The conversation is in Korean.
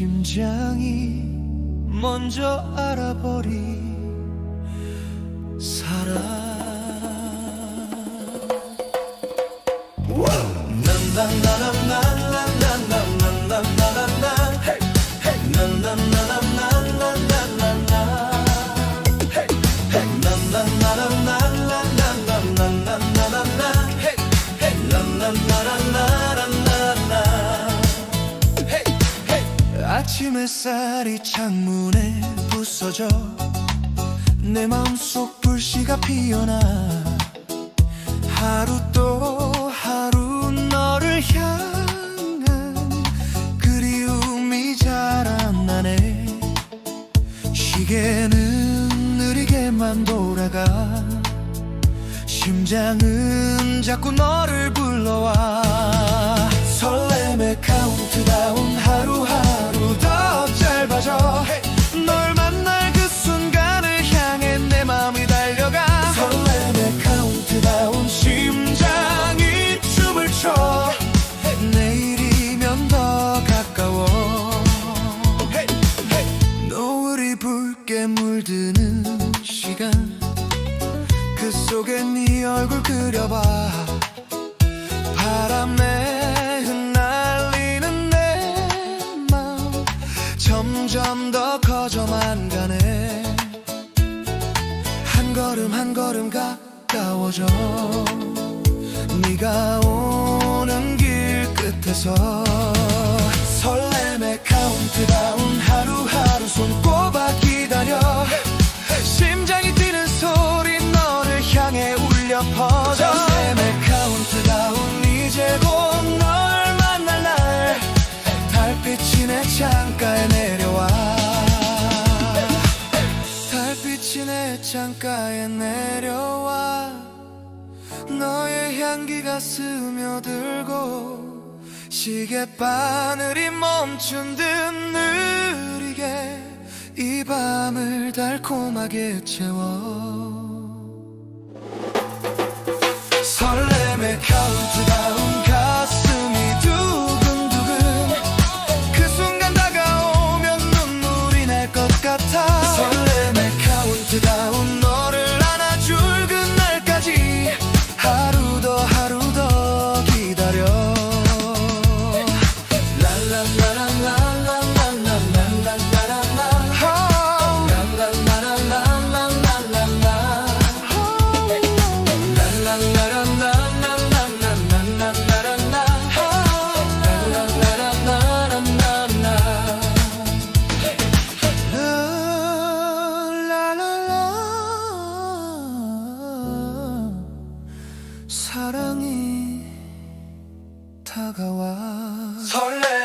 심장이 먼저 알아버린 사랑 헤이 헤이 난난나난 아침 햇살이 창문에 부서져 내 마음속 불씨가 피어나 하루 또 하루 너를 향한 그리움이 자라나네. 시계는 느리게만 돌아가 심장은 자꾸 너를 불러와 그 속에 네 얼굴 그려봐. 바람에 흩날리는 내 마음 점점 더 커져만 가네. 한 걸음 한 걸음 가까워져. 네가 오는 길 끝에서 너의 향기가 스며들고 시계바늘이 멈춘 듯 느리게 이 밤을 달콤하게 채워 사랑이 다가와. 설레